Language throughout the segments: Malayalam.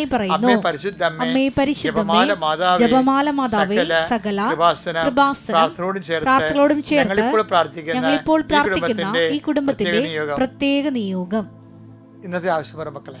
നന്ദി പറയുന്നു അമ്മേ പരിശുദ്ധമേ ജപമാല മാതാവേ, സകല പ്രാർത്ഥനയോടും ചേർത്ത് ഞങ്ങളിപ്പോൾ പ്രാർത്ഥിക്കുന്ന ഈ കുടുംബത്തിന്റെ പ്രത്യേക നിയോഗം. ഇന്നത്തെ ആവശ്യം പറ മക്കളെ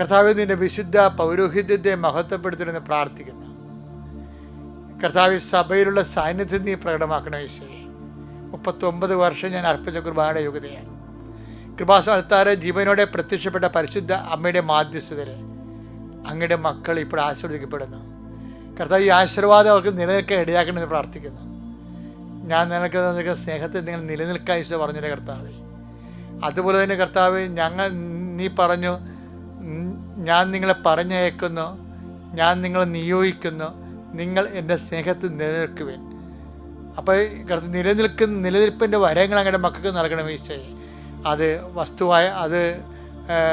കർത്താവെ നിന്റെ വിശുദ്ധ പൗരോഹിത്യത്തെ മഹത്വപ്പെടുത്തണമെന്ന് പ്രാർത്ഥിക്കുന്നു. കർത്താവ് സഭയിലുള്ള സാന്നിധ്യം നീ പ്രകടമാക്കണം ഈശോയെ. മുപ്പത്തൊമ്പത് വർഷം ഞാൻ അർപ്പിച്ച കുർബാനയുടെ യോഗ്യതയാണ്. കൃപാസ്ഥാനത്താരെ ജീവനോടെ പ്രത്യക്ഷപ്പെട്ട പരിശുദ്ധ അമ്മയുടെ മാധ്യസ്ഥതരെ അങ്ങയുടെ മക്കൾ ഇപ്പോൾ ആശീർവദിക്കപ്പെടുന്നു. കർത്താവ് ഈ ആശീർവാദം അവർക്ക് നിലനിൽക്കാൻ ഇടയാക്കണമെന്ന് പ്രാർത്ഥിക്കുന്നു. ഞാൻ നിനക്ക് നിനക്ക് സ്നേഹത്തെ നിങ്ങൾ നിലനിൽക്കാൻ ഈശോ പറഞ്ഞില്ല കർത്താവ്? അതുപോലെ തന്നെ കർത്താവ് ഞങ്ങൾ നീ പറഞ്ഞു "ഉം, ഞാൻ നിങ്ങളെ പറഞ്ഞയക്കുന്നു. ഞാൻ നിങ്ങളെ നിയോഗിക്കുന്നു. നിങ്ങൾ എന്റെ സ്നേഹത്തിൽ നിലനിൽക്കുവേൻ. അപ്പോൾ കടത്ത് നിലനിൽക്കുന്ന നിലനിൽപ്പിന്റെ വരങ്ങൾ അങ്ങയുടെ മക്കൾക്ക് നൽകണം ഈശോയെ. അത് വസ്തുവായ അത്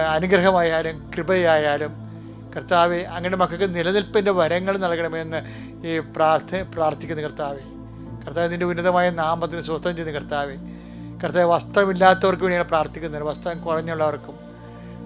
അനുഗ്രഹമായാലും കൃപയായാലും കർത്താവെ അങ്ങയുടെ മക്കൾക്ക് നിലനിൽപ്പിന്റെ വരങ്ങൾ നൽകണമെന്ന് ഈ പ്രാർത്ഥ പ്രാർത്ഥിക്കുന്ന കർത്താവെ. കർത്താവ് നിന്റെ ഉന്നതമായ നാമത്തിന് സ്വസ്ഥം ചെയ്യുന്ന കർത്താവെ. കർത്താവ് വസ്ത്രമില്ലാത്തവർക്ക് വേണ്ടിയാണ് പ്രാർത്ഥിക്കുന്നത്. വസ്ത്രം കുറഞ്ഞുള്ളവർക്കും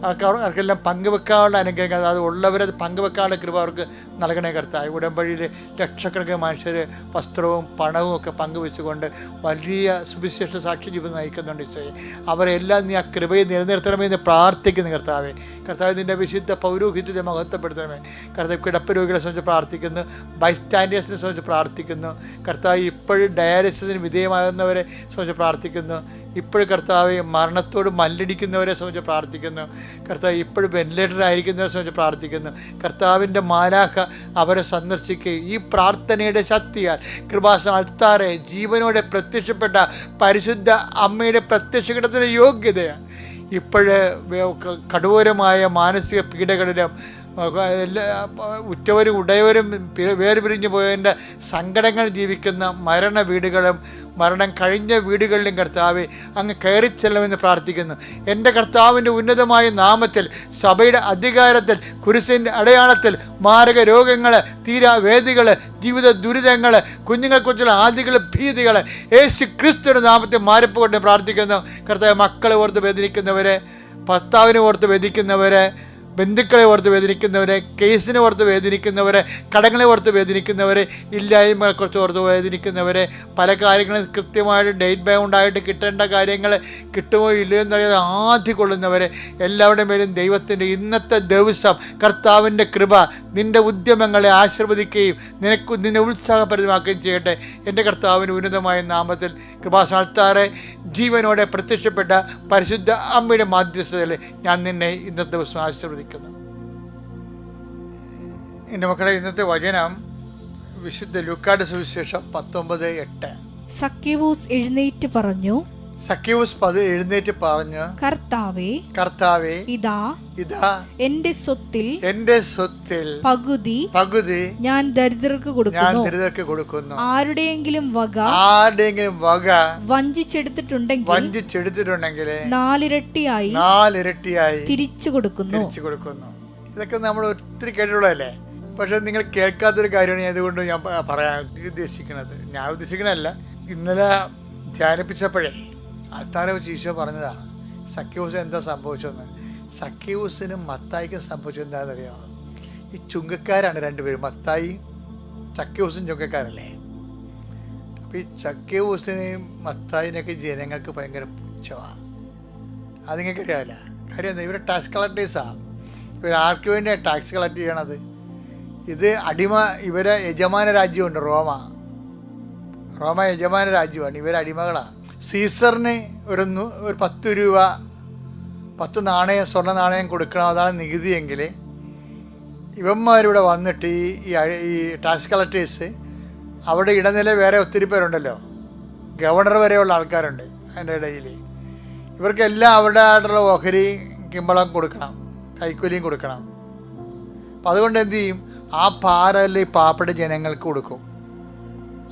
അവർക്കെല്ലാം പങ്കുവെക്കാനുള്ള അനുഗ്രഹങ്ങൾ അത് ഉള്ളവരത് പങ്കുവെക്കാനുള്ള കൃപ അവർക്ക് നൽകണേ കർത്താവ്. ഉടമ്പടിയിൽ ലക്ഷക്കണക്കിന് മനുഷ്യർ വസ്ത്രവും പണവും ഒക്കെ പങ്കുവെച്ചുകൊണ്ട് വലിയ സുവിശേഷ സാക്ഷി ജീവിതം നയിക്കുന്നുണ്ട് ഈശോയെ. അവരെല്ലാം നീ ആ കൃപയെ നിലനിർത്തണമേ എന്ന് പ്രാർത്ഥിക്കുന്നു കർത്താവെ. കർത്താവ് നിന്റെ വിശുദ്ധ പൗരോഹിത്യത്തെ മഹത്വപ്പെടുത്തണമേ. കർത്താവ് കിടപ്പ് രോഗികളെ സംബന്ധിച്ച് പ്രാർത്ഥിക്കുന്നു. ബൈസ്റ്റാൻഡേഴ്സിനെ സംബന്ധിച്ച് പ്രാർത്ഥിക്കുന്നു. കർത്താവ് ഇപ്പോഴും ഡയാലിസിസിന് വിധേയമാകുന്നവരെ സംബന്ധിച്ച് പ്രാർത്ഥിക്കുന്നു. ഇപ്പോഴും കർത്താവ് മരണത്തോട് മല്ലടിക്കുന്നവരെ സംബന്ധിച്ച് പ്രാർത്ഥിക്കുന്നു. കർത്താവ് ഇപ്പോഴും വെന്റിലേറ്റർ ആയിരിക്കുന്ന ദിവസം വെച്ച് പ്രാർത്ഥിക്കുന്നു. കർത്താവിന്റെ മാലാഖ അവരെ സന്ദർശിക്കുകയും ഈ പ്രാർത്ഥനയുടെ ശക്തിയാൽ കൃപാസ അൾത്താറെ ജീവനോടെ പ്രത്യക്ഷപ്പെട്ട പരിശുദ്ധ അമ്മയുടെ പ്രത്യക്ഷഘടത്തിന് യോഗ്യതയാണ് ഇപ്പോഴ് കഠോരമായ മാനസിക പീഡകളിലും എല്ലാ ഉറ്റവരും ഉടയവരും വേർപിരിഞ്ഞു പോയതിന്റെ സങ്കടങ്ങൾ ജീവിക്കുന്ന മരണ വീടുകളും മരണം കഴിഞ്ഞ വീടുകളിലും കർത്താവെ അങ്ങ് കയറി ചെല്ലണമെന്ന് പ്രാർത്ഥിക്കുന്നു. എന്റെ കർത്താവിന്റെ ഉന്നതമായ നാമത്തിൽ സഭയുടെ അധികാരത്തിൽ കുരിശിന്റെ അടയാളത്തിൽ മാരക രോഗങ്ങൾ തീരാവേദികൾ ജീവിത ദുരിതങ്ങൾ കുഞ്ഞുങ്ങളെക്കുറിച്ചുള്ള ആദികൾ ഭീതികൾ യേശു ക്രിസ്തുവിന്റെ നാമത്തെ മാറിപ്പ് കൊണ്ട് പ്രാർത്ഥിക്കുന്നു. കർത്താവ് മക്കളെ ഓർത്ത് വേദനിക്കുന്നവരെ ഭർത്താവിനെ ഓർത്ത് വേദിക്കുന്നവരെ ബന്ധുക്കളെ ഓർത്ത് വേദനിക്കുന്നവരെ കേസിനെ ഓർത്ത് വേദനിക്കുന്നവരെ കടങ്ങളെ ഓർത്ത് വേദനിക്കുന്നവരെ ഇല്ലായ്മകളെക്കുറിച്ച് ഓർത്ത് വേദനിക്കുന്നവരെ പല കാര്യങ്ങളും കൃത്യമായിട്ട് ഡേറ്റ് ബൗണ്ടായിട്ട് കിട്ടേണ്ട കാര്യങ്ങൾ കിട്ടുമോ ഇല്ലയോ എന്നറിയാതെ ആദ്യ കൊള്ളുന്നവരെ എല്ലാവരുടെയും പേരും ദൈവത്തിന്റെ ഇന്നത്തെ ദിവസം കർത്താവിന്റെ കൃപ നിന്റെ ഉദ്യമങ്ങളെ ആശീർവദിക്കുകയും നിനക്ക് നിന്നെ ഉത്സാഹപരിതമാക്കുകയും ചെയ്യട്ടെ. എന്റെ കർത്താവിന് ഉന്നതമായ നാമത്തിൽ കൃപാസാൽത്താറെ ജീവനോടെ പ്രത്യക്ഷപ്പെട്ട പരിശുദ്ധ അമ്മയുടെ മാധ്യസ്ഥതയിൽ ഞാൻ നിന്നെ ഇന്നത്തെ ദിവസം ആശീർവദിക്കുന്നു എന്റെ മക്കളെ ഇന്നത്തെ വചനം വിശുദ്ധ ലുക്കാട് സുവിശേഷം പത്തൊമ്പത് എട്ട്. സക്കേവൂസ് എഴുന്നേറ്റ് പറഞ്ഞു സഖ്യൂസ് പത് എഴുന്നേറ്റ് പറഞ്ഞു കർത്താവേ കർത്താവേ ഇതാ ഇതാ എന്റെ സ്വത്തിൽ എന്റെ സ്വത്തിൽ പകുതി പകുതി ഞാൻ ദരിദ്രർക്ക് ഞാൻ കൊടുക്കുന്നു ദരിദ്രർക്ക് കൊടുക്കുന്നു. ആരുടെയെങ്കിലും വക ആരുടെയെങ്കിലും വക വഞ്ചിച്ചെടുത്തിട്ടുണ്ടെങ്കിൽ വഞ്ചിച്ചെടുത്തിട്ടുണ്ടെങ്കിൽ നാലിരട്ടിയായി നാലിരട്ടിയായി തിരിച്ചു കൊടുക്കുന്നു. തിരിച്ചു കൊടുക്കുന്നു. ഇതൊക്കെ നമ്മൾ ഒത്തിരി കേട്ടിട്ടുള്ളതല്ലേ? പക്ഷെ നിങ്ങൾ കേൾക്കാത്തൊരു കാര്യമാണ് ഞാൻ ഇതുകൊണ്ട് ഞാൻ പറയാ പറയാൻ ഉദ്ദേശിക്കുന്നത്. ഞാൻ ഉദ്ദേശിക്കണല്ല ഇന്നലെ ധ്യാനിപ്പിച്ചപ്പോഴേ അത്താരെ വെച്ച് ഈശോ പറഞ്ഞതാണ് സഖ്യൂസ് എന്താ സംഭവിച്ചതെന്ന് സഖ്യൂസിനും മത്തായിക്കും സംഭവിച്ചത് എന്താണെന്നറിയാമോ ഈ ചുങ്കക്കാരാണ് രണ്ടുപേരും. മത്തായി ചക്യൂസും ചുങ്കക്കാരല്ലേ? അപ്പോൾ ഈ ചക്യൂസിനെയും മത്തായിനെയൊക്കെ ജനങ്ങൾക്ക് ഭയങ്കര പുച്ഛമാണ് അത് നിങ്ങൾക്ക് അറിയാമല്ല കാര്യം എന്താ? ഇവർ ടാക്സ് കളക്ടേഴ്സാണ് ഇവർ ആർക്ക് വേണ്ടിയാണ് ടാക്സ് കളക്ട് ചെയ്യണത്? ഇത് അടിമ ഇവരെ യജമാന രാജ്യമുണ്ട്. റോമ. റോമ യജമാന രാജ്യമാണ്. ഇവർ അടിമകളാണ് സീസറിന് ഒരു ഒരു പത്ത് രൂപ പത്ത് നാണയം സ്വർണ നാണയം കൊടുക്കണം അതാണ് നികുതിയെങ്കിൽ ഇവന്മാരിവിടെ വന്നിട്ട് ഈ ഈ ടാക്സ് കളക്ടേഴ്സ് അവിടെ ഇടനില വേറെ ഒത്തിരി പേരുണ്ടല്ലോ. ഗവർണർ വരെയുള്ള ആൾക്കാരുണ്ട് അതിന്റെ ഇടയിൽ. ഇവർക്കെല്ലാം അവരുടെ ആയിട്ടുള്ള ഓഹരി കിമ്പളം കൊടുക്കണം കൈക്കൂലിയും കൊടുക്കണം. അപ്പം അതുകൊണ്ട് എന്ത് ചെയ്യും? ആ പാറല്ല ഈ ജനങ്ങൾക്ക് കൊടുക്കും.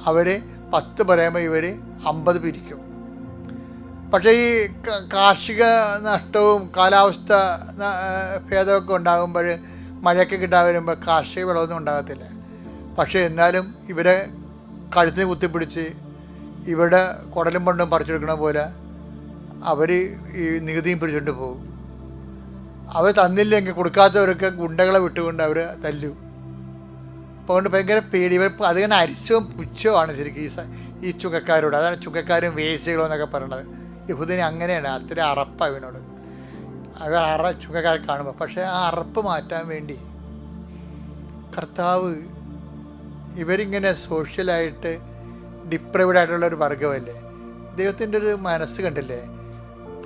അവർ പത്ത് പറയുമ്പോൾ ഇവർ അമ്പത് പിരിക്കും. പക്ഷേ ഈ കാർഷിക നഷ്ടവും കാലാവസ്ഥ ഭേദമൊക്കെ ഉണ്ടാകുമ്പോൾ മഴയൊക്കെ കിട്ടാൻ വരുമ്പോൾ കാർഷിക വിളവൊന്നും ഉണ്ടാകത്തില്ല. പക്ഷേ എന്നാലും ഇവരെ കഴുത്തിന് കുത്തിപ്പിടിച്ച് ഇവിടെ കുടലും പണ്ടും പറിച്ചെടുക്കണ പോലെ അവർ ഈ നികുതിയും പിടിച്ചുകൊണ്ട് പോകും. അവർ തന്നില്ലെങ്കിൽ കൊടുക്കാത്തവരൊക്കെ ഗുണ്ടകളെ വിട്ടുകൊണ്ട് അവർ തല്ലു. അപ്പോൾ ഭയങ്കര പേടി. ഇവർ അതിങ്ങനെ അരിച്ചവും പുച്ഛവുമാണ് ശരിക്കും ഈ ഈ ചുങ്കക്കാരോട്. അതാണ് ചുങ്കക്കാരും വേസ്റ്റുകളോ എന്നൊക്കെ പറയണത്. യഹൂദിനെ അങ്ങനെയാണ് അത്ര അറപ്പാണ് ഇവനോട്. അവർ അറ ചുങ്കക്കാരെ കാണുമ്പോൾ പക്ഷേ ആ അറപ്പ് മാറ്റാൻ വേണ്ടി കർത്താവ് ഇവരിങ്ങനെ സോഷ്യലായിട്ട് ഡിപ്രൈവഡ് ആയിട്ടുള്ള ഒരു വർഗമല്ലേ? ദൈവത്തിന്റെ ഒരു മനസ്സ് കണ്ടില്ലേ?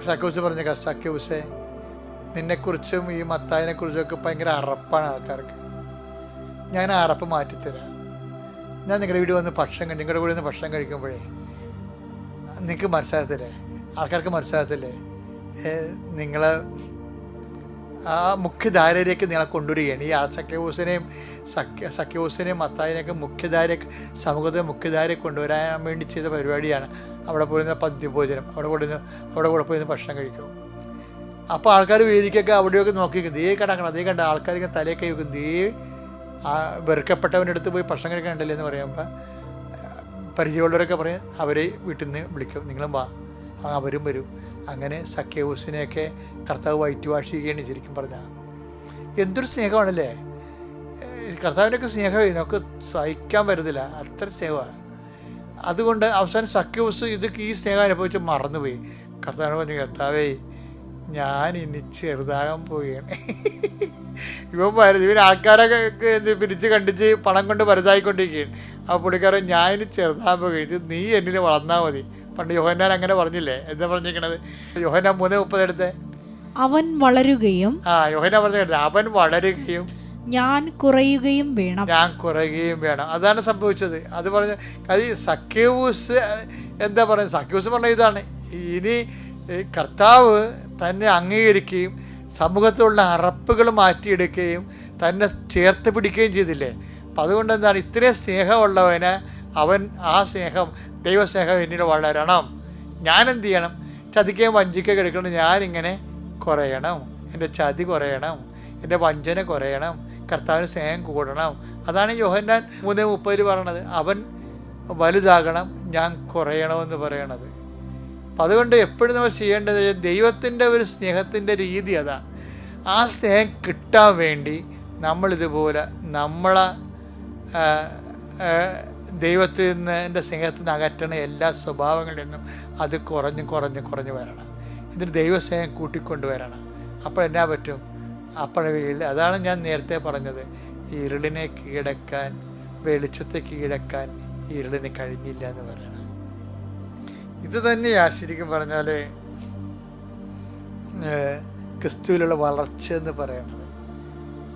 സക്യൂസ് പറഞ്ഞ സക്യൂസെ നിന്നെക്കുറിച്ചും ഈ മത്തായിനെക്കുറിച്ചൊക്കെ ഭയങ്കര അറപ്പാണ് ആൾക്കാർക്ക്. ഞാൻ ആ അറപ്പ് മാറ്റിത്തരാം. ഞാൻ നിങ്ങളുടെ വീട്ടിൽ വന്ന് ഭക്ഷണം നിങ്ങളുടെ കൂടെ നിന്ന് ഭക്ഷണം കഴിക്കുമ്പോഴേ നിങ്ങൾക്ക് മനസ്സിലാകത്തില്ലേ? ആൾക്കാർക്ക് മനസ്സിലാകത്തില്ലേ? നിങ്ങൾ ആ മുഖ്യധാരയിലേക്ക് നിങ്ങളെ കൊണ്ടുവരികയാണ്. ഈ ആ സഖ്യഹൂസിനെയും സഖ്യ സഖ്യഹൂസിനെയും മത്തായിനെയൊക്കെ മുഖ്യധാര സമൂഹത്തെ മുഖ്യധാരയെ കൊണ്ടുവരാൻ വേണ്ടി ചെയ്ത പരിപാടിയാണ്. അവിടെ പോയിരുന്ന പന്തിഭോജനം അവിടെ കൊടുന്ന് അവിടെ കൂടെ പോയിരുന്ന് ഭക്ഷണം കഴിക്കും. അപ്പോൾ ആൾക്കാർ വേദിക്കൊക്കെ അവിടെയൊക്കെ നോക്കിയിരിക്കും ദേ കണ്ടാക്കണം ദേ കണ്ട ആൾക്കാരൊക്കെ തലയൊക്കെ വെക്കും. ദേ ആ വെറുക്കപ്പെട്ടവന്റെ അടുത്ത് പോയി ഭക്ഷണം കഴിക്കാൻ ഉണ്ടല്ലേ എന്ന് പറയുമ്പോൾ പരിചയമുള്ളവരൊക്കെ പറയും അവരെ വീട്ടിൽ നിന്ന് വിളിക്കും. നിങ്ങളും വാ. അവരും വരും അങ്ങനെ സഖ്യഹൂസിനെയൊക്കെ കർത്താവ് വൈറ്റ് വാഷ് ചെയ്യുകയാണ് ശരിക്കും പറഞ്ഞാൽ എന്തൊരു സ്നേഹമാണല്ലേ? കർത്താവിനൊക്കെ സ്നേഹമായി. സ്നേഹമേ നമുക്ക് സഹിക്കാൻ വരുന്നില്ല അത്ര സ്നേഹമാണ്. അതുകൊണ്ട് അവസാനം സഖ്യവൂസ് ഇത് ഈ സ്നേഹം അനുഭവിച്ച് മറന്നുപോയി. കർത്താവിനെ പറഞ്ഞു കർത്താവേ ഞാൻ ഇനി ചെറുതാകാൻ പോവുകയാണ്. ഇവൻ വരുന്നത് ഇവൻ ആൾക്കാരൊക്കെ എന്ത് പിരിച്ച് കണ്ടിച്ച് പണം കൊണ്ട് വലുതായിക്കൊണ്ടിരിക്കുകയാണ് ആ പുള്ളിക്കാരൻ ഞാൻ ഇനി ചെറുതാകാൻ നീ എന്നിൽ വളർന്നാൽ മതി. പണ്ട് യോഹന്നാൻ അങ്ങനെ പറഞ്ഞില്ലേ? എന്താ പറഞ്ഞിരിക്കണത്? യോഹന്നാൻ മൂന്ന് മുപ്പത് എടുത്തേ? അവൻ വളരുകയും ആ യോഹന്നാൻ പറഞ്ഞ അവൻ വളരുകയും ഞാൻ കുറയുകയും വേണം. ഞാൻ കുറയുകയും വേണം. അതാണ് സംഭവിച്ചത്. അത് പറഞ്ഞ അത് സഖ്യൂസ് എന്താ പറയുക സഖ്യൂസ് പറഞ്ഞ ഇതാണ്. ഇനി കർത്താവ് തന്നെ അംഗീകരിക്കുകയും സമൂഹത്തിലുള്ള അറപ്പുകൾ മാറ്റിയെടുക്കുകയും തന്നെ ചേർത്ത് പിടിക്കുകയും ചെയ്തില്ലേ? അപ്പം അതുകൊണ്ട് എന്താണ് ഇത്രയും സ്നേഹമുള്ളവന് അവൻ ആ സ്നേഹം ദൈവസ്നേഹം എന്നിൽ വളരണം. ഞാൻ എന്ത് ചെയ്യണം? ചതിക്കുകയും വഞ്ചിക്കുകയും കിടക്കണം ഞാനിങ്ങനെ കുറയണം. എന്റെ ചതി കുറയണം. എന്റെ വഞ്ചന കുറയണം. കർത്താവിന് സ്നേഹം കൂടണം. അതാണ് യോഹന്നാൻ മൂന്ന് മുപ്പതിൽ പറയണത് അവൻ വലുതാകണം ഞാൻ കുറയണമെന്ന് പറയണത്. അപ്പം അതുകൊണ്ട് എപ്പോഴും നമ്മൾ ചെയ്യേണ്ടത് ദൈവത്തിന്റെ ഒരു സ്നേഹത്തിന്റെ രീതി അതാണ് ആ സ്നേഹം കിട്ടാൻ വേണ്ടി നമ്മളിതുപോലെ നമ്മളെ ദൈവത്തിൽ നിന്ന് എന്റെ സ്നേഹത്തിൽ നിന്ന് അകറ്റണ എല്ലാ സ്വഭാവങ്ങളിൽ നിന്നും അത് കുറഞ്ഞ് കുറഞ്ഞ് കുറഞ്ഞ് വരണം. ഇതിന് ദൈവസ്നേഹം കൂട്ടിക്കൊണ്ടുവരണം അപ്പോൾ എന്നാ പറ്റും? വെയിൽ അതാണ് ഞാൻ നേരത്തെ പറഞ്ഞത്. ഇരുളിനെ കീഴടക്കാൻ വെളിച്ചത്തെ കീഴടക്കാൻ ഇരുളിന് കഴിഞ്ഞില്ല എന്ന് പറയണം. ഇത് തന്നെയാ ശരിക്കും പറഞ്ഞാൽ ക്രിസ്തുവിലുള്ള വളർച്ച എന്ന് പറയുന്നത്.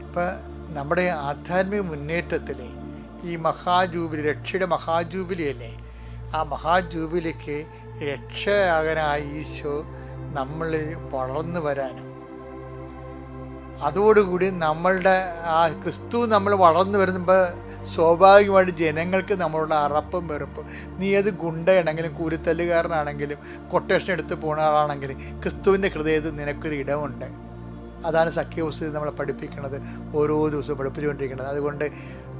ഇപ്പം നമ്മുടെ ആധ്യാത്മിക മുന്നേറ്റത്തിൽ ഈ മഹാജൂബിലി രക്ഷയുടെ മഹാജൂബിലി അല്ലേ ആ മഹാജൂബിലിക്ക് രക്ഷയാകാനായി ഈശോ നമ്മളിൽ വളർന്നു വരാനും. അതോടുകൂടി നമ്മളുടെ ആ ക്രിസ്തു നമ്മൾ വളർന്നു വരുമ്പോൾ സ്വാഭാവികമായിട്ട് ജനങ്ങൾക്ക് നമ്മളുടെ അറപ്പും വെറുപ്പും. നീ ഏത് ഗുണ്ടയാണെങ്കിലും കൂരിത്തല്ലുകാരനാണെങ്കിലും കൊട്ടേഷൻ എടുത്ത് പോണ ആളാണെങ്കിലും ക്രിസ്തുവിന്റെ ഹൃദയത്തിൽ നിനക്കൊരു ഇടമുണ്ട്. അതാണ് സഖ്യവസ്ഥ നമ്മളെ പഠിപ്പിക്കുന്നത് ഓരോ ദിവസവും പഠിപ്പിച്ചുകൊണ്ടിരിക്കുന്നത്. അതുകൊണ്ട്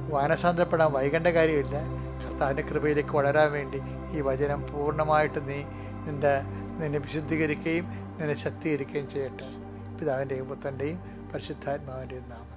വാനസാന്തരപ്പെടാൻ വൈകേണ്ട കാര്യമില്ല. കർത്താവിന്റെ കൃപയിലേക്ക് വളരാൻ വേണ്ടി ഈ വചനം പൂർണമായിട്ട് നീ നിന്റെ നിന്നെ വിശുദ്ധീകരിക്കുകയും നിന്നെ ശക്തീകരിക്കുകയും ചെയ്യട്ടെ. പിതാവിന്റെയും പുത്രന്റെയും പരിശുദ്ധാത്മാവിന്റെയും നാമം.